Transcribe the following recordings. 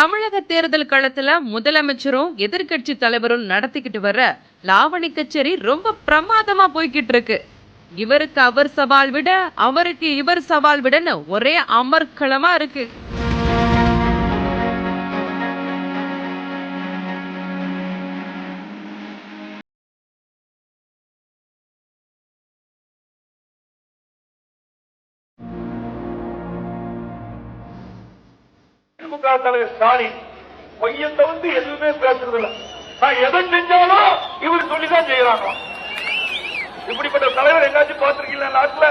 தமிழக தேர்தல் களத்துல முதலமைச்சரும் எதிர்க்கட்சி தலைவரும் நடத்திக்கிட்டு வர லாவணி கச்சேரி ரொம்ப பிரமாதமா போய்கிட்டு இருக்கு. இவருக்கு அவர் சவால் விட அவருக்கு இவர் சவால் விடன்னு ஒரே அமர்க்களமா இருக்கு. திமுக தலைவர் ஸ்டாலின் பொய்யத்தை வந்து எதுவுமே பேசுறது இல்ல நான் எதை செஞ்சாலும் இவர் சொல்லிதான் செய்யறாங்க இப்படிப்பட்ட தலைவர் எங்காச்சும் பார்த்திருக்கீங்களா நாட்டுல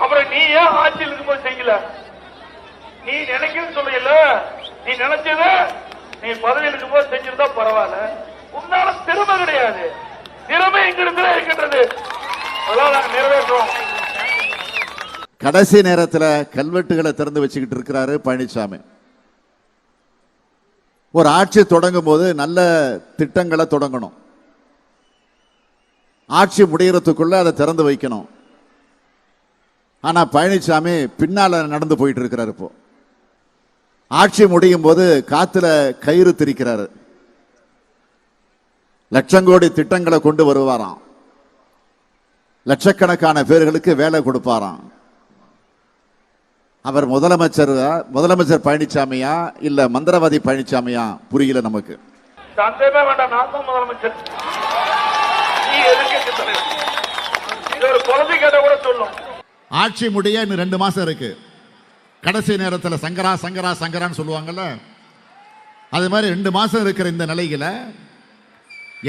அப்புறம் நீ ஏன் ஆட்சியில் இருக்கும்போது செய்யல? நீ நினைக்கிறது சொல்லல நீ நினைச்சத நீ பதவியில் இருக்கும்போது செஞ்சிருந்தா பரவாயில்ல. உன்னால திறமை கிடையாது. திறமை எங்கிருந்து இருக்கின்றது. அதெல்லாம் நாங்க நிறைவேற்றுவோம். கடைசி நேரத்துல கல்வெட்டுகளை திறந்து வச்சுக்கிட்டு இருக்கிறாரு பழனிசாமி ஒரு ஆட்சி தொடங்கும் போது நல்ல திட்டங்களை தொடங்கணும். ஆட்சி முடியறதுக்குள்ள அதை திறந்து வைக்கணும். ஆனால் பழனிசாமி பின்னால் நடந்து போயிட்டு இருக்கிறார் இப்போ. ஆட்சி முடியும் போது காத்துல கயிறு திரிக்கிறாரு. லட்சங்கோடி திட்டங்களை கொண்டு வருவாராம். லட்சக்கணக்கான பேர்களுக்கு வேலை கொடுப்பாராம். அவர் முதலமைச்சர் முதலமைச்சர் பழனிசாமியா இல்ல மந்திரவாதி பழனிசாமியா புரியல நமக்கு. சந்தேகமே வேண்டாம். நான் தான் முதலமைச்சர். ஆட்சி முடிய இன்னும் ரெண்டு மாசம் இருக்கு. கடைசி நேரத்தில் சங்கரா சங்கரா சங்கரான்னு சொல்லுவாங்கல்ல? அது மாதிரி ரெண்டு மாசம் இருக்கிற இந்த நிலையில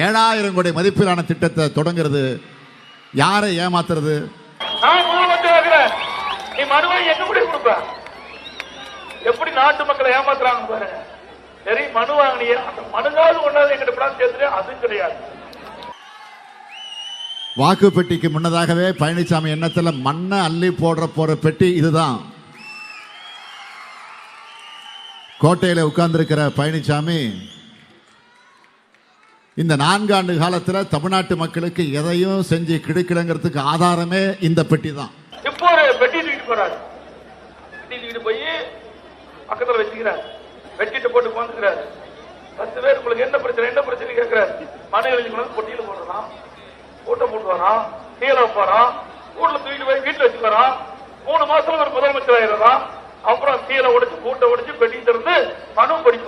ஏழாயிரம் கோடி மதிப்பிலான திட்டத்தை தொடங்குறது யாரை ஏமாத்துறது நான் முதலமைச்சர் ஆகிறேன் நீ மனுவை எங்க கொடுப்ப? எப்படி நாட்டு மக்களை ஏமாத்துறாங்க பாரு சரி மனு வாங்கினியே. அந்த மனுவாவது கொண்டாந்து எங்கிட்ட படம் சேர்த்துட்டு அதுவும் கிடையாது. வாக்கு பெட்டிக்கு முன்னதாகவே பழனிசாமி எண்ணத்துல மண்ணை அள்ளி போடுற போற பெட்டி இதுதான். கோட்டையில உட்கார்ந்திருக்கிற பழனிசாமி இந்த நான்காண்டு காலத்துல தமிழ்நாட்டு மக்களுக்கு எதையும் செஞ்சு கிடைக்கலங்கிறதுக்கு ஆதாரமே இந்த பெட்டி தான் இப்போ ஒரு பெட்டி தூக்கிட்டு போறாரு தூக்கிட்டு போய் பக்கத்துல வச்சுக்கிறார். வெட்டிட்டு போட்டு உட்காந்துக்கிறாரு பத்து பேர் உங்களுக்கு என்ன பிரச்சனை என்ன பிரச்சனை கேட்கிறாரு மனை எழுதி கொண்டு வந்து பொட்டியில போடுறான் போட்டு வரான் கீழே வைப்பாரான் வீட்டுல தூக்கிட்டு போய் வீட்டில் வச்சு வரான் மூணு மாசத்துல ஒரு முதலமைச்சர் ஆயிடுறான் அப்புறம் கீழே உடைச்சு கூட்டை உடைச்சு பெட்டி திறந்து மனு படிச்சு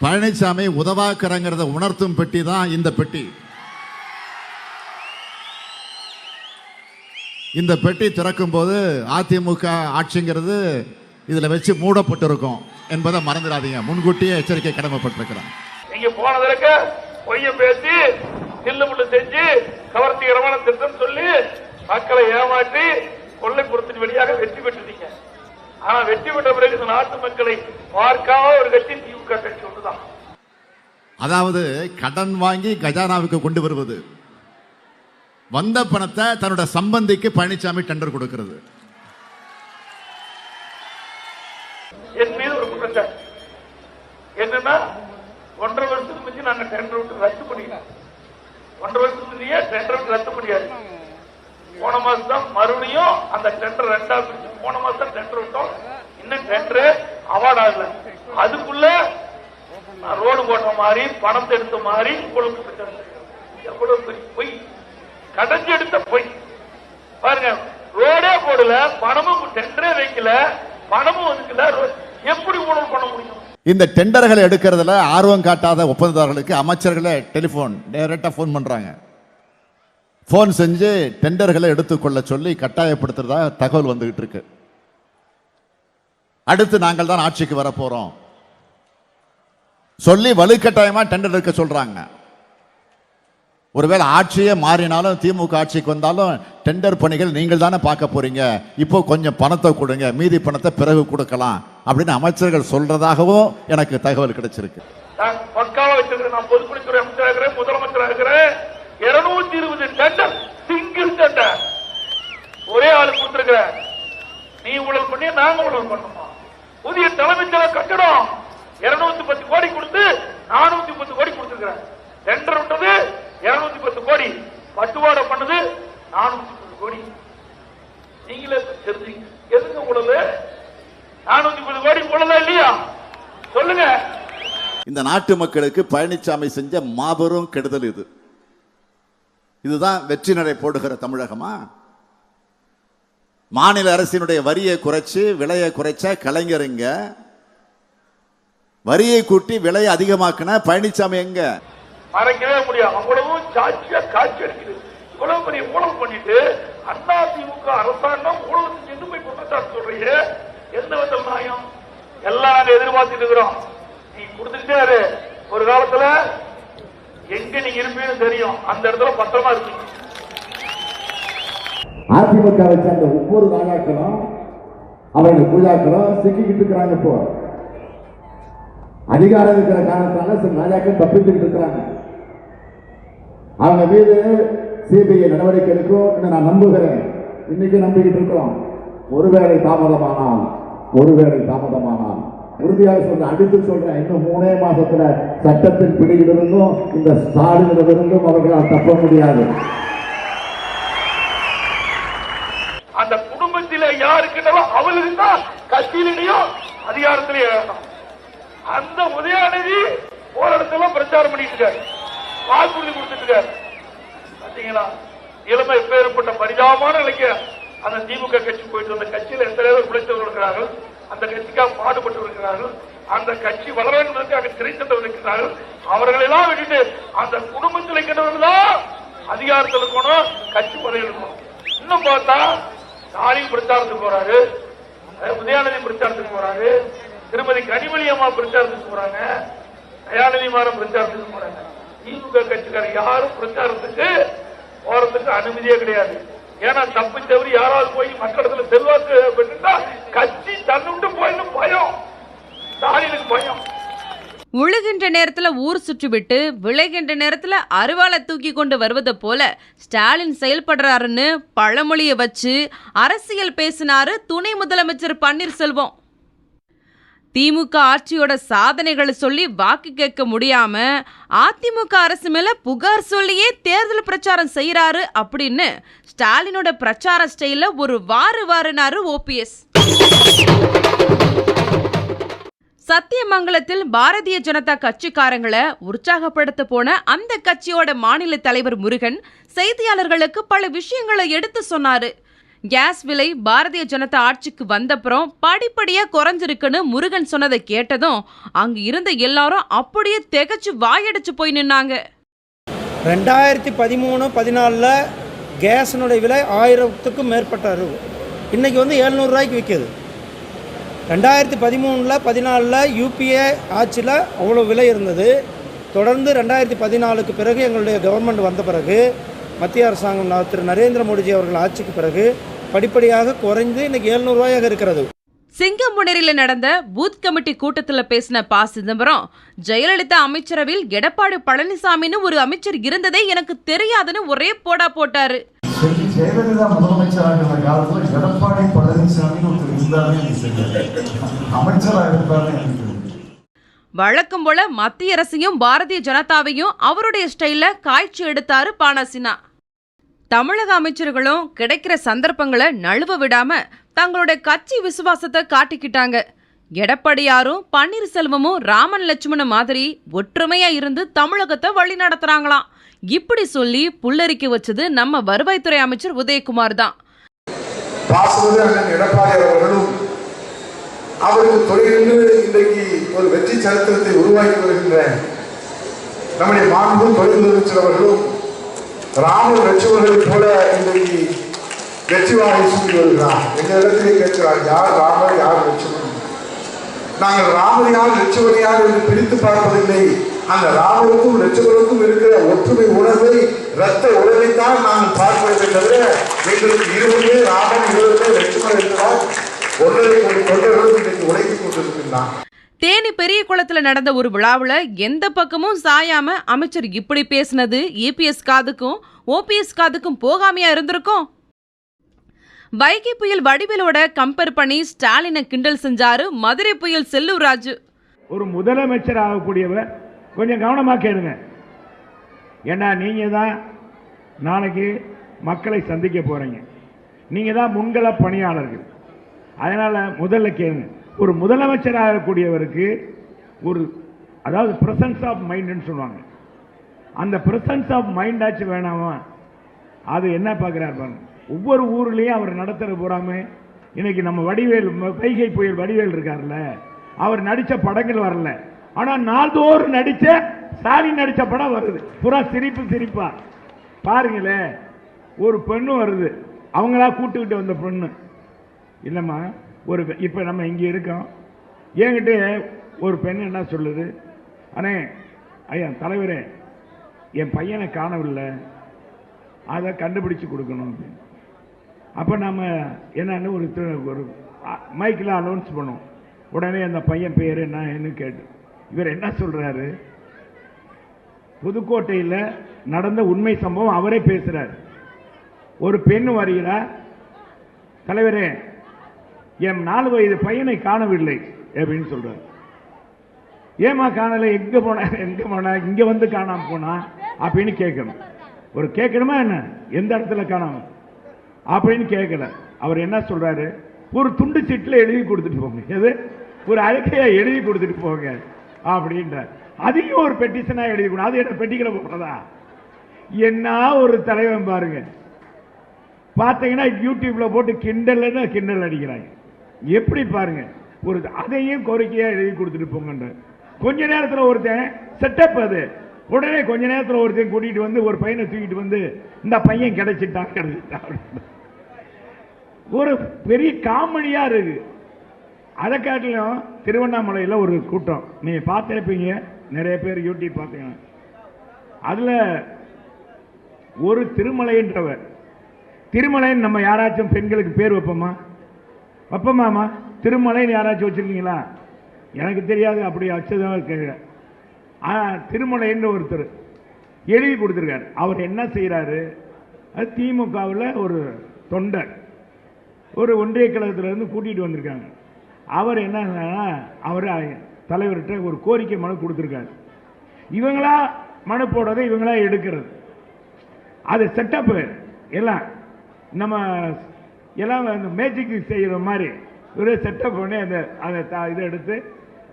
பழனிசாமி உதவாக்கிறங்கிறத உணர்த்தும் பெட்டி தான் இந்த பெட்டி. இந்த பெட்டி திறக்கும் போது அதிமுக ஆட்சிங்கிறது இதுல வச்சு மூடப்பட்டிருக்கும் என்பதை மறந்துடாதீங்க. முன்கூட்டியே எச்சரிக்கை கடமைப்பட்டிருக்கிறேன். நீங்க போனதற்கு பொய்ய பேசி தில்லு முள்ளு செஞ்சு கவர்ச்சிகரமான திட்டம் சொல்லி மக்களை ஏமாற்றி கொள்ளைப்புறத்தின் வழியாக வெற்றி பெற்றுட்டீங்க. ஆனா வெற்றி பெற்ற பிறகு இந்த நாட்டு மக்களை பார்க்காம ஒரு கட்சி திமுக கட்சி ஒன்றுதான் அதாவது கடன் வாங்கி கஜானாவுக்கு கொண்டு வருவது. வந்த பணத்தை தன்னோட சம்பந்திக்கு பழனிசாமி டெண்டர் கொடுக்கிறது. என் மீது ஒரு குற்றச்சாட்டு. என்னன்னா ஒன்றரை வருஷத்துக்கு முந்தி நாங்க டெண்டர் விட்டு ரத்து பண்ணிக்கலாம் ஒன்றரை வருஷத்துக்கு முந்தையே டெண்டர் விட்டு ரத்து முடியாது போன மாசம் தான் மறுபடியும் அந்த டெண்டர் ரெண்டா பிரிச்சு போன மாசம் தான் டெண்டர் விட்டோம். இன்னும் டெண்டர் அவார்ட் ஆகல. அதுக்குள்ள நான் ரோடு போட்ட மாதிரி பணத்தை எடுத்த மாதிரி உங்களுக்கு எவ்வளவு பொய். கடைஞ்சி எடுத்த பொய். பாருங்க ரோடே போடல பணமும் டெண்டரே வைக்கல பணமும் ஒதுக்கல எப்படி ஊழல் பண்ண முடியும்? இந்த டெண்டர்களை எடுக்கிறதுல ஆர்வம் காட்டாத ஒப்பந்ததாரர்களுக்கு அமைச்சர்களை டெலிஃபோன் டைரக்டாக ஃபோன் பண்ணுறாங்க ஃபோன் செஞ்சு டெண்டர்களை எடுத்துக்கொள்ள சொல்லி கட்டாயப்படுத்துறதா தகவல் வந்துகிட்டு இருக்கு. அடுத்து நாங்கள் தான் ஆட்சிக்கு வரப்போகிறோம் சொல்லி வலுக்கட்டாயமாக டெண்டர் எடுக்க சொல்கிறாங்க ஒருவேளை ஆட்சியே மாறினாலும் திமுக ஆட்சிக்கு வந்தாலும் டெண்டர் பணிகள் நீங்கள் தானே பார்க்க போறீங்க. இப்போ கொஞ்சம் பணத்தை கொடுங்க மீதி பணத்தை பிறகு கொடுக்கலாம் அப்படின்னு அமைச்சர்கள் சொல்றதாகவும் எனக்கு தகவல் கிடைச்சிருக்கு. இருநூத்தி இருபது டெண்டர் சிங்கிள் டெண்டர் ஒரே ஆளு கொடுத்திருக்கிற நீ ஊழல் பண்ணி நாங்க ஊழல் பண்ணுமா புதிய தலைமைச் செயலர் கட்டடம் இருநூத்தி பத்து கோடி கொடுத்து நானூத்தி பத்து கோடி கொடுத்துருக்கிறேன். டெண்டர் விட்டது இருநூத்தி பத்து கோடி பட்டுவாடை பண்ணது நானூத்தி பத்து கோடி. நீங்களே தெரிஞ்சுங்க. எதுங்க உடலு? நானூத்தி பத்து கோடி உடலா இல்லையா? சொல்லுங்க. இந்த நாட்டு மக்களுக்கு பழனிசாமி செஞ்ச மாபெரும் கெடுதல் இது. இதுதான் வெற்றி நடை போடுகிற தமிழகமா? மாநில அரசினுடைய வரியை குறைச்சு விலையை குறைச்ச கலைஞருங்க. வரியை கூட்டி விலையை அதிகமாக்குன பழனிசாமி எங்க? மறைக்கவே முடியாது. அவ்வளவும் சாட்சியா காட்சி அடிக்கிறது இவ்வளவு பெரிய ஊழல் பண்ணிட்டு அண்ணா திமுக அரசாங்கம் ஊழல் செஞ்சு போய் குற்றச்சாட்டு சொல்றீங்க. எந்த வித நியாயம்? எல்லாம் நாங்க எதிர்பார்த்துட்டு இருக்கிறோம். நீ கொடுத்துட்டே ஒரு காலத்துல எங்க நீங்க இருப்பீங்கன்னு தெரியும். அந்த இடத்துல பத்திரமா இருக்கீங்க அதிமுக வச்ச அந்த ஒவ்வொரு ராஜாக்களும் அவங்க பூஜாக்களும் சிக்கிக்கிட்டு இருக்கிறாங்க இப்போ. அதிகாரம் இருக்கிற காரணத்தால சில ராஜாக்கள் தப்பித்துக்கிட்டு இருக்கிறாங்க. அவங்க மீது சிபிஐ நடவடிக்கை எடுக்கும் என்று நான் நம்புகிறேன். இன்னைக்கு நம்பிக்கிட்டு இருக்கிறோம். ஒருவேளை தாமதமானால் ஒருவேளை தாமதமானால். உறுதியாக சொல்றேன் அடித்து சொல்றேன் இன்னும் மூணே மாசத்துல சட்டத்தின் பிடியிலிருந்தும் இந்த ஸ்டாலினிலிருந்தும் அவர்களால் தப்ப முடியாது. அந்த குடும்பத்தில யாருக்கிட்டவோ அவளுக்கு தான் கட்சியிலேயோ அதிகாரத்திலேயே அந்த உதயாநிதி ஒரு இடத்துல பிரச்சாரம் பண்ணிட்டு இருக்காரு. வாக்குறுதி கொடுத்துட்டு பாத்தீங்களா? இளமை பேருப்பட்ட பரிதாபமான நிலைக்கு அந்த திமுக கட்சி போயிட்டு அந்த கட்சியில் எத்தனை பேர் உழைத்தவர்கள் இருக்கிறார்கள்? அந்த கட்சிக்காக பாடுபட்டு இருக்கிறார்கள். அந்த கட்சி வளர என்பதற்காக திரைத்தந்தவர் இருக்கிறார்கள். அவர்களெல்லாம் விட்டுட்டு அந்த குடும்பத்தில் இருக்கிறவர்கள் தான் அதிகாரத்தில் இருக்கணும் கட்சி பதவி இருக்கணும். இன்னும் பார்த்தா ஸ்டாலின் பிரச்சாரத்துக்கு போறாரு. உதயாநிதி பிரச்சாரத்துக்கு போறாரு. திருமதி கனிமொழி அம்மா பிரச்சாரத்துக்கு போறாங்க. தயாநிதி மாறன் பிரச்சாரத்துக்கு போறாங்க. திமுக கட்சிக்கார யாரும் பிரச்சாரத்துக்கு போறதுக்கு அனுமதியே கிடையாது. ஏன்னா தப்பு தவறி யாராவது போய் மக்களிடத்துல செல்வாக்கு பெற்றுட்டா கட்சி தன்னுட்டு போயிடும் பயம். ஸ்டாலினுக்கு பயம். உழுகின்ற நேரத்துல ஊர் சுற்றிவிட்டு விளைகின்ற நேரத்துல அருவாளை தூக்கி கொண்டு வருவது போல ஸ்டாலின் செயல்படுறாருன்னு பழமொழியை வச்சு அரசியல் பேசினாரு துணை முதலமைச்சர் பன்னீர்செல்வம். திமுக ஆட்சியோட சாதனைகளை சொல்லி வாக்கு கேட்க முடியாம அதிமுக அரசு மேல புகார் சொல்லியே தேர்தல் பிரச்சாரம் செய்யறாரு அப்படின்னு ஸ்டாலினோட பிரச்சார ஸ்டைல ஒரு வாரு வாருனாரு ஓபிஎஸ் சத்தியமங்கலத்தில் பாரதிய ஜனதா கட்சிக்காரங்களை உற்சாகப்படுத்த போன அந்த கட்சியோட மாநில தலைவர் முருகன் செய்தியாளர்களுக்கு பல விஷயங்களை எடுத்து சொன்னாரு. கேஸ் விலை பாரதிய ஜனதா ஆட்சிக்கு வந்தப்புறம் படிப்படியாக குறைஞ்சிருக்குன்னு முருகன் சொன்னதை கேட்டதும் அங்கே இருந்த எல்லாரும் அப்படியே திகைச்சு வாயடிச்சு போய் நின்னாங்க. ரெண்டாயிரத்தி பதிமூணு பதினாலில் கேஸினுடைய விலை ஆயிரத்துக்கும் மேற்பட்ட இருக்கும் இன்றைக்கி வந்து எழுநூறுரூவாய்க்கு விற்கிது. ரெண்டாயிரத்தி பதிமூணில் பதினாலில் யூபிஏ ஆட்சியில் அவ்வளோ விலை இருந்தது. தொடர்ந்து ரெண்டாயிரத்தி பதினாலுக்கு பிறகு எங்களுடைய கவர்மெண்ட் வந்த பிறகு மத்திய அரசாங்கம் நா- திரு நரேந்திர மோடிஜி அவர்கள் ஆட்சிக்கு பிறகு படிப்படியாக குறைந்து இன்றைக்கி எழுநூறுவாயாக இருக்கிறது. சிங்கம்புணரியில் நடந்த பூத் கமிட்டி கூட்டத்துல பேசின ப சிதம்பரம் ஜெயலலிதா அமைச்சரவையில் எடப்பாடி பழனிசாமின்னு ஒரு அமைச்சர் இருந்ததே எனக்கு தெரியாதுன்னு ஒரே போடா போட்டாரு. ஜெயலலிதா முதலமைச்சராக இருந்த காலத்துல எடப்பாடி பழனிசாமின்னு ஒருத்தர் இருந்தாருன்னு அமைச்சராக இருந்தாருன்னு வழக்கம் போல மத்திய அரசையும் பாரதிய ஜனதாவையும் அவருடைய ஸ்டைல்ல காய்ச்சி எடுத்தாரு பானாசினா தமிழக அமைச்சர்களும் கிடைக்கிற சந்தர்ப்பங்களை நழுவ விடாம தங்களுடைய கட்சி விசுவாசத்தை காட்டிக்கிட்டாங்க. எடப்பாடியாரும் பன்னீர்செல்வமும் ராமன் லட்சுமணன் மாதிரி ஒற்றுமையா இருந்து தமிழகத்தை வழி நடத்துறாங்களாம். இப்படி சொல்லி புல்லரிக்க வச்சது நம்ம வருவாய்த்துறை அமைச்சர் உதயகுமார் தான். எடப்பாடி அவர்களும் அவருக்கு தொழிலிருந்து இன்றைக்கு ஒரு வெற்றி சரித்திரத்தை உருவாக்கி வருகின்ற நம்முடைய மாண்பு தொழில் முதலமைச்சர் அவர்களும் ராமர் லட்சுமணர்களைப் போல இன்றைக்கு வெற்றி வாகை சூட்டி வருகிறார். எங்க இடத்திலே கேட்கிறார் யார் ராமர் யார் லட்சுமணன் நாங்கள் ராமர் யார் லட்சுமணன் யார் என்று பிரித்து பார்ப்பதில்லை. அந்த ராமருக்கும் லட்சுமணருக்கும் இருக்கிற ஒற்றுமை உணர்வை உழவையை தான் நாங்கள் பார்ப்பதை தவிர எங்களுக்கு இருவருமே ராமன் இருவருமே லட்சுமணன் என்றால் ஒன்றரை கோடி தொண்டர்களும் இன்றைக்கு உழைத்துக் கொண்டிருக்கின்றான் தேனி பெரிய குளத்துல நடந்த ஒரு விழாவில் எந்த பக்கமும் சாயாம அமைச்சர் இப்படி பேசினது? ஏபிஎஸ் காதுக்கும் ஓபிஎஸ் காதுக்கும் போகாமையா இருந்திருக்கும்? வைகை புயல் வடிவிலோட கம்பேர் பண்ணி ஸ்டாலினை கிண்டல் செஞ்சாரு மதுரை புயல் செல்லூர் ராஜு. ஒரு முதலமைச்சர் ஆகக்கூடியவர் கொஞ்சம் கவனமாக கேளுங்க. ஏன்னா நீங்கள் தான் நாளைக்கு மக்களை சந்திக்க போகிறீங்க நீங்கள் தான் முன்கள பணியாளர்கள். அதனால் முதல்ல கேளுங்க. ஒரு முதலமைச்சராக ஆகக்கூடியவருக்கு ஒரு அதாவது பிரசன்ஸ் ஆஃப் மைண்டுன்னு சொல்லுவாங்க. அந்த பிரசன்ஸ் ஆஃப் மைண்டாச்சும் வேணாமா? அது என்ன பார்க்குறாரு பாருங்க. ஒவ்வொரு ஊர்லேயும் அவர் நடத்துகிற பூராமே இன்னைக்கு நம்ம வடிவேல் வைகை புயல் வடிவேல் இருக்கார்ல அவர் நடித்த படங்கள் வரல. ஆனால் நாள்தோறும் நடித்த ஸ்டாலின் நடித்த படம் வருது. புறா சிரிப்பு சிரிப்பா. பாருங்களேன் ஒரு பெண்ணு வருது. அவங்களா கூட்டுக்கிட்டு வந்த பொண்ணு. இல்லைம்மா ஒரு இப்போ நம்ம இங்கே இருக்கோம். என்கிட்ட ஒரு பெண் என்ன சொல்லுது? அண்ணே ஐயா தலைவரே என் பையனை காணவில்லை. அதை கண்டுபிடிச்சு கொடுக்கணும் அப்படின்னு. அப்போ நம்ம என்னன்னு ஒரு ஒரு மைக்கில் அனௌன்ஸ் பண்ணோம் உடனே அந்த பையன் பேர் என்ன கேட்டு. இவர் என்ன சொல்கிறாரு புதுக்கோட்டையில் நடந்த உண்மை சம்பவம் அவரே பேசுகிறார் ஒரு பெண் வருகிறார் தலைவரே என் நாலு வயது பையனை காணவில்லை அப்படின்னு சொல்றாரு. ஏமா காணல? எங்க போன? எங்க போன? இங்க வந்து காணாம போனா? அப்படின்னு கேட்கணும். ஒரு கேட்கணுமா என்ன? எந்த இடத்துல காணாம? அப்படின்னு கேட்கல. அவர் என்ன சொல்றாரு? ஒரு துண்டு சீட்டில் எழுதி கொடுத்துட்டு போங்க. எது? ஒரு அறிக்கையா எழுதி கொடுத்துட்டு போங்க அப்படின்றார். அதையும் ஒரு பெட்டிஷனா எழுதி கொடு. அது என்ன பெட்டிகளை போடுறதா என்ன ஒரு தலைவன் பாருங்க. பார்த்தீங்கன்னா யூடியூப்ல போட்டு கிண்டல்னு கிண்டல் அடிக்கிறாங்க. எப்படி பாருங்க? ஒரு அதையும் கோரிக்கையா எழுதி கொடுத்துட்டு போங்கன்ற. கொஞ்ச நேரத்தில் ஒருத்தன் செட்டப் அது. உடனே கொஞ்ச நேரத்தில் ஒருத்தன் கூட்டிட்டு வந்து ஒரு பையனை தூக்கிட்டு வந்து இந்த பையன் கிடைச்சிட்டான் கிடைச்சிட்டான். ஒரு பெரிய காமெடியா இருக்கு. அதை காட்டிலும் திருவண்ணாமலையில் ஒரு கூட்டம். நீங்க பார்த்துருப்பீங்க. நிறைய பேர் யூடியூப் பார்த்தீங்க அதில் ஒரு திருமலைன்றவர். திருமலைன்னு நம்ம யாராச்சும் பெண்களுக்கு பேர் வைப்போமா? அப்போ மாமா திருமலைன்னு யாராச்சும் வச்சிருக்கீங்களா? எனக்கு தெரியாது அப்படி வச்சதான் கேட்குறேன் ஆனால் திருமலைன்னு ஒருத்தர் எழுதி கொடுத்துருக்காரு. அவர் என்ன செய்கிறாரு அது திமுகவில் ஒரு தொண்டர் ஒரு ஒன்றிய கழகத்துல இருந்து வந்திருக்காங்க. அவர் என்ன அவர் தலைவர்கிட்ட ஒரு கோரிக்கை மனு கொடுத்துருக்காரு. இவங்களா மனு போடுறதை இவங்களா எடுக்கிறது. அது செட்டப்பு எல்லாம் நம்ம எல்லாம் அந்த மேஜிக் செய்கிற மாதிரி ஒரு செட்டப் பண்ணி அந்த அந்த இதை எடுத்து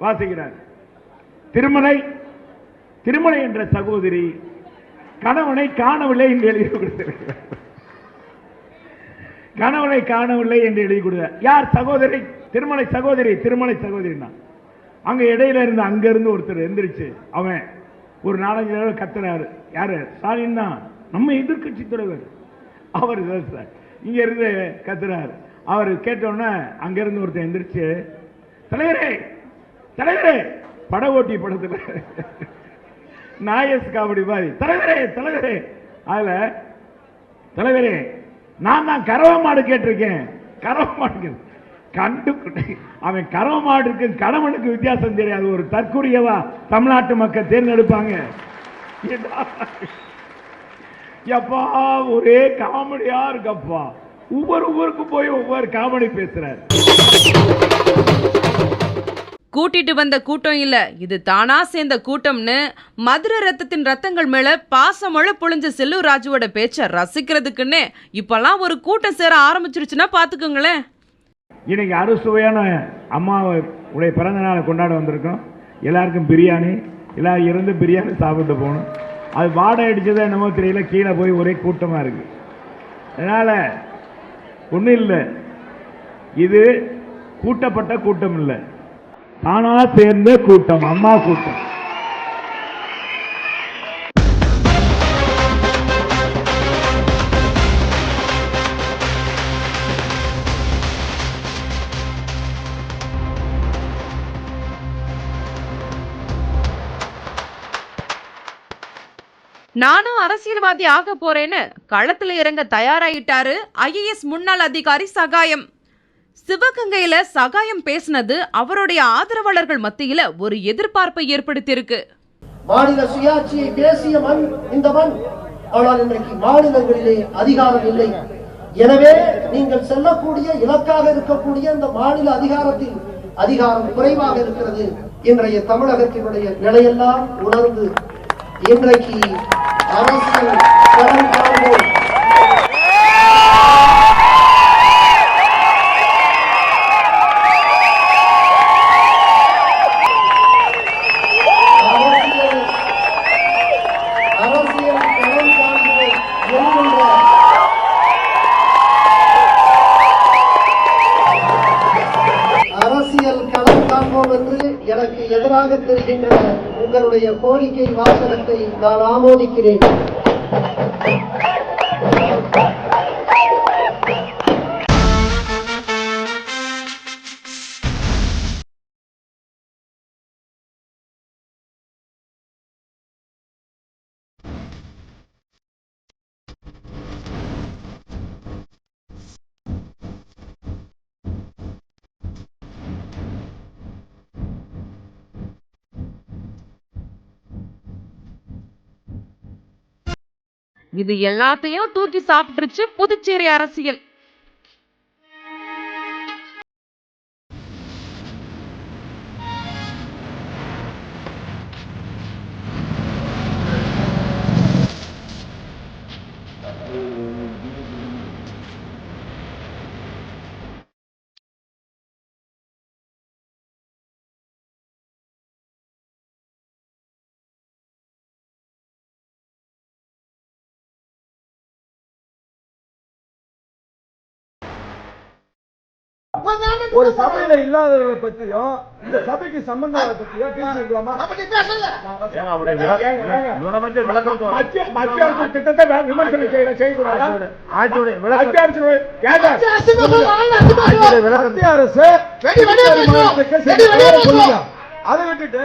வாசிக்கிறார். திருமலை திருமலை என்ற சகோதரி கணவனை காணவில்லை என்று எழுதி கொடுத்திருக்கிறார் கணவனை காணவில்லை என்று எழுதி கொடுத்தார் யார் சகோதரி? திருமலை சகோதரி திருமலை சகோதரினா அங்க இடையில இருந்து அங்க இருந்து ஒருத்தர் எந்திரிச்சு அவன் ஒரு நாலஞ்சு தடவை கத்துறாரு. யாரு? ஸ்டாலின் தான். நம்ம எதிர்க்கட்சி தலைவர். அவர் தான் சார். இங்க இருந்து கத்துறாரு. அவர் கேட்டோன்னே அங்கிருந்து ஒருத்தர் எந்திரிச்சு தலைவரே தலைவரே! பட ஓட்டி படத்துல. நாயஸ் காமெடி மாதிரி தலைவரே தலைவரே! அதுல தலைவரே நான் தான் கரவ மாடு கேட்டிருக்கேன். கரவ மாடு கண்டு அவன் மாடு மாடுக்கு கணவனுக்கு வித்தியாசம் தெரியாது. ஒரு தற்குரியவா தமிழ்நாட்டு மக்கள் தேர்ந்தெடுப்பாங்க. எப்பா ஒரே காமெடியா இருக்கப்பா. ஒவ்வொரு ஊருக்கு போய் ஒவ்வொரு காமெடி பேசுறாரு. கூட்டிட்டு வந்த கூட்டம் இல்ல இது தானா சேர்ந்த கூட்டம்னு மதுரை ரத்தத்தின் ரத்தங்கள் மேல பாசமழை பொழிஞ்ச செல்லூர் ராஜுவோட பேச்ச ரசிக்கிறதுக்குன்னு இப்பெல்லாம் ஒரு கூட்டம் சேர ஆரம்பிச்சிருச்சுன்னா பாத்துக்கோங்களேன். இன்னைக்கு அறுசுவையான அம்மா உடைய பிறந்த நாளை கொண்டாட வந்திருக்கோம். எல்லாருக்கும் பிரியாணி எல்லாரும் இருந்து பிரியாணி சாப்பிட்டு போகணும். அது வாடகை அடிச்சதோ என்னமோ தெரியல. கீழே போய் ஒரே கூட்டமா இருக்கு. அதனால ஒன்றும் இல்லை. இது கூட்டப்பட்ட கூட்டம் இல்லை. தானா சேர்ந்த கூட்டம் அம்மா கூட்டம். நானும் அரசியல்வாதி ஆக போறேன்னு களத்துல இறங்க தயாராயிட்டாரு ஐஏஎஸ் முன்னாள் அதிகாரி சகாயம். சிவகங்கையில சகாயம் பேசினது அவருடைய ஆதரவாளர்கள் மத்தியில ஒரு எதிர்பார்ப்பை ஏற்படுத்தியிருக்கு. மாநில சுயாட்சியை பேசிய மண் இந்த மண். ஆனால் இன்றைக்கு மாநிலங்களிலே அதிகாரம் இல்லை. எனவே நீங்கள் செல்லக்கூடிய இலக்காக இருக்கக்கூடிய இந்த மாநில அதிகாரத்தில் அதிகாரம் குறைவாக இருக்கிறது. இன்றைய தமிழகத்தினுடைய நிலையெல்லாம் உணர்ந்து இன்றைக்கு அரசியல் களம் காண்போம் அரசியல் களம் காண்போம் என்று எனக்கு எதிராக தெரிகின்ற உங்களுடைய கோரிக்கை வாசகத்தை நான் ஆமோதிக்கிறேன். இது எல்லாத்தையும் தூக்கி சாப்பிட்டுருச்சு. புதுச்சேரி அரசியல். ஒரு சபையில இல்லாதவர்களை பத்தியும் இந்த சபைக்கு சம்பந்தம் பத்தியும் பேசிருக்கலாமா மத்திய அரசு திட்டத்தை விமர்சனம் செய்ய செய்யக்கூடாது? மத்திய அரசு. மத்திய அரசு. அதை விட்டுட்டு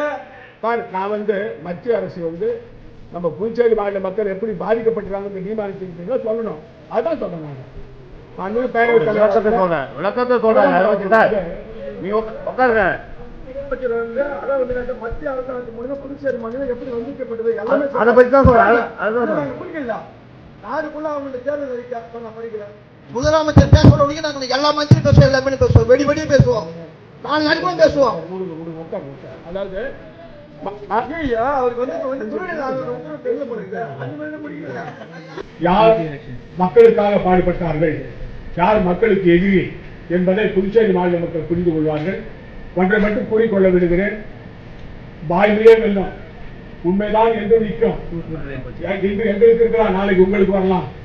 பாரு நான் வந்து மத்திய அரசு வந்து நம்ம புதுச்சேரி மாநில மக்கள் எப்படி பாதிக்கப்பட்டிருக்காங்க தீர்மானிச்சிருக்கீங்களோ சொல்லணும். அதான் சொல்லணும். பேரவைத் தலைவர் விளக்கத்தை சொல்றேன். நீ உட்காருங்க மத்திய அரசாங்கத்து மூலமா புதுச்சேரி மாநிலம் எப்படி வந்திருக்கப்பட்டது? எல்லாமே அதை பத்தி தான் சொல்றேன். சொல்றேன். சொல்றேன். புரியல நாடுக்குள்ள அவங்களுடைய தேர்தல் அறிக்கை நான் படிக்கிறேன் முதலமைச்சர் பேசுற உடனே நாங்கள் எல்லா மந்திரி பேசுவோம் எல்லாமே பேசுவோம். வெடி வெடி பேசுவோம். நாலு நாளைக்கு பேசுவோம். அதாவது மக்களுக்காக பாடுபட்டார்கள்? யார் மக்களுக்கு எதிரி என்பதை புதுச்சேரி மாநில மக்கள் புரிந்து கொள்வார்கள். ஒன்றை மட்டும் கூறிக்கொள்ள விடுகிறேன். வாய்மையே வெல்லும். உண்மைதான் என்று நிற்கும். இன்று எங்களுக்கு இருக்கலாம். நாளைக்கு உங்களுக்கு வரலாம்.